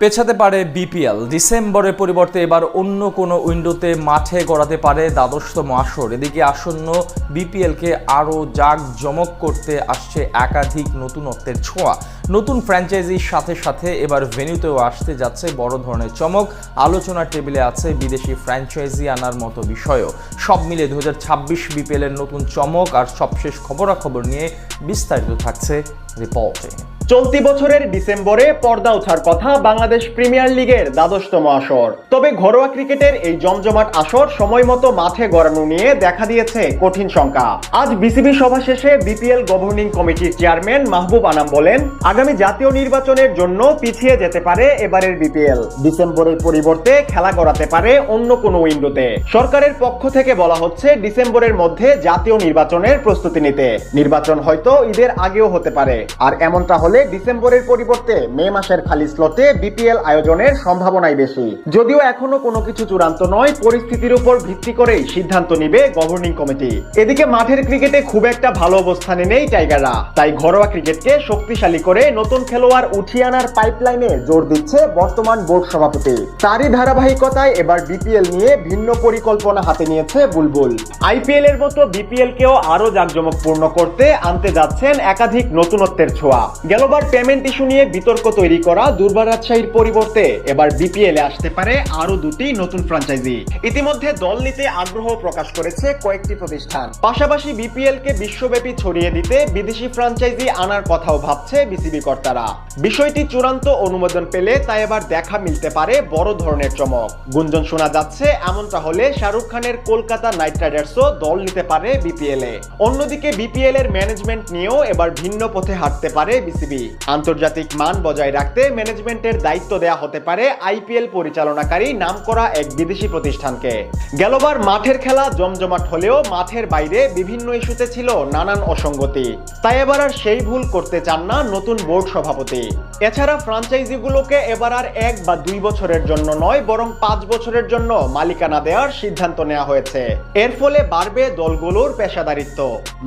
পেছাতে পারে বিপিএল। ডিসেম্বরের পরিবর্তে এবার অন্য কোনো উইন্ডোতে মাঠে গড়াতে পারে দ্বাদশতম আসর। এদিকে আসন্ন বিপিএলকে আরও জাঁকজমক করতে আসছে একাধিক নতুনত্বের ছোঁয়া। নতুন ফ্র্যাঞ্চাইজির সাথে সাথে এবার ভেন্যুতেও আসতে যাচ্ছে বড় ধরনের চমক। আলোচনার টেবিলে আছে বিদেশি ফ্র্যাঞ্চাইজি আনার মতো বিষয়ও। সব মিলে দু হাজার ছাব্বিশ বিপিএলের নতুন চমক আর সবশেষ খবরাখবর নিয়ে বিস্তারিত থাকছে রিপোর্টে। চলতি বছরের ডিসেম্বরে পর্দা ওঠার কথা বাংলাদেশ প্রিমিয়ার লিগের দ্বাদশতম আসর। তবে ঘরোয়া ক্রিকেটের এই জমজমাট আসর সময় মতো মাঠে গড়ানো নিয়ে দেখা দিয়েছে কঠিন শঙ্কা। আজ বিসিবি সভা শেষে বিপিএল গভর্নিং কমিটির চেয়ারম্যান মাহবুব আনাম বলেন, আগামী জাতীয় নির্বাচনের জন্য পিছিয়ে যেতে পারে এবারের বিপিএল। ডিসেম্বরের পরিবর্তে খেলা করাতে পারে অন্য কোনো উইন্ডোতে। সরকারের পক্ষ থেকে বলা হচ্ছে, ডিসেম্বরের মধ্যে জাতীয় নির্বাচনের প্রস্তুতি নিতে। নির্বাচন হয়তো ঈদের আগেও হতে পারে, আর এমনটা হলে ডিসেম্বরের পরিবর্তে মে মাসের খালি স্লটে বিপিএল আয়োজনের সম্ভাবনাই বেশি। যদিও এখনও কোনো কিছু চূড়ান্ত নয়, পরিস্থিতির উপর ভিত্তি করেই সিদ্ধান্ত নিবে গভর্নিং কমিটি এদিকে মাঠের ক্রিকেটে খুব একটা ভালো অবস্থানে নেই টাইগাররা। তাই ঘরোয়া ক্রিকেটকে শক্তিশালী করে নতুন খেলোয়াড় উঠিয়ে আনার পাইপলাইনে জোর দিচ্ছে বর্তমান বোর্ড সভাপতি। তারই ধারাবাহিকতায় এবার বিপিএল নিয়ে ভিন্ন পরিকল্পনা হাতে নিয়েছে বুলবুল। আইপিএল এর মতো বিপিএল কেও আরও জাঁকজমকপূর্ণ করতে আনতে যাচ্ছেন একাধিক নতুনত্বের ছোঁয়া। গেলবার পেমেন্ট ইস্যু নিয়ে বিতর্ক তৈরি করা দুর্বার রাজশাহীর পরিবর্তে। এবার বিপিএল আসতে পারে আরও দুটি নতুন ফ্র্যাঞ্চাইজি ইতিমধ্যে দল নিতে আগ্রহ প্রকাশ করেছে কয়েকটি প্রতিষ্ঠান। পাশাপাশি বিপিএল কে বিশ্বব্যাপী ছড়িয়ে দিতে বিদেশি ফ্র্যাঞ্চাইজি আনার কথাও ভাবছে বিসিবি কর্তারা। বিষয়টি চূড়ান্ত অনুমোদন পেলে তা এবার দেখা মিলতে পারে বড় ধরনের চমক। গুঞ্জন শোনা যাচ্ছে, এমনটা হলে শাহরুখ খানের কলকাতা নাইট রাইডার্সও দল নিতে পারে বিপিএল এ। অন্যদিকে বিপিএল এর ম্যানেজমেন্ট নিয়েও এবার ভিন্ন পথে হাঁটতে পারে বিসিবি আন্তর্জাতিক মান বজায় রাখতে ম্যানেজমেন্টের দায়িত্ব দেয়া হতে পারে আইপিএল পরিচালনাকারী নামকরা এক বিদেশি প্রতিষ্ঠানকে। গেলবার মাঠের খেলা জমজমাট হলেও মাঠের বাইরে বিভিন্ন ইস্যুতে ছিল নানান অসঙ্গতি। তাই এবার আর সেই ভুল করতে চান না নতুন বোর্ড সভাপতি। এছাড়া ফ্রাঞ্চাইজিগুলোকে এবার আর এক বা দুই বছরের জন্য নয়, বরং পাঁচ বছরের জন্য মালিকানা দেওয়ার সিদ্ধান্ত নেওয়া হয়েছে। এর ফলে বাড়বে দলগুলোর পেশাদারিত্ব।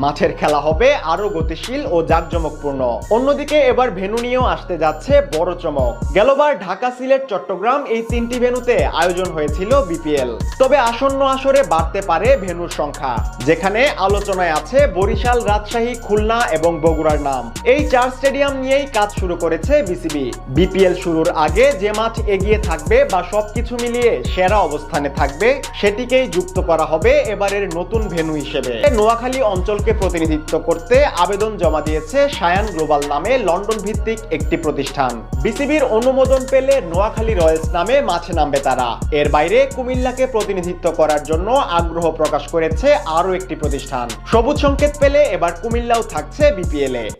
মাঠের খেলা হবে আরও গতিশীল ও জাঁকজমকপূর্ণ। অন্যদিকে এবার ভেনু নিয়েও আসতে যাচ্ছে বড় চমক। গেলবার ঢাকা, সিলেট, চট্টগ্রাম এই তিনটি ভেনুতে আয়োজন হয়েছিল বিপিএল। তবে আসন্ন আসরে বাড়তে পারে ভেনুর সংখ্যা। যেখানে আলোচনায় আছে বরিশাল, রাজশাহী, খুলনা এবং বগুড়ার নাম। এই চার স্টেডিয়াম নিয়েই কাজ শুরু করেছে বিসিবি। বিপিএল শুরুর আগে যে মাঠ এগিয়ে থাকবে বা সবকিছু মিলিয়ে সেরা অবস্থানে থাকবে, সেটিকেই যুক্ত করা হবে এবারের নতুন ভেন্যু হিসেবে। নোয়াখালী অঞ্চলকে প্রতিনিধিত্ব করতে আবেদন জমা দিয়েছে সায়ান গ্লোবাল নামে লন্ডন ভিত্তিক একটি প্রতিষ্ঠান। বিসিবির অনুমোদন পেলে নোয়াখালী রয়্যালস নামে মাঠে নামবে তারা। এর বাইরে কুমিল্লাকে প্রতিনিধিত্ব করার জন্য আগ্রহ প্রকাশ করেছে আরও একটি প্রতিষ্ঠান। সবুজ সংকেত পেলে এবার কুমিল্লাও থাকছে বিপিএলে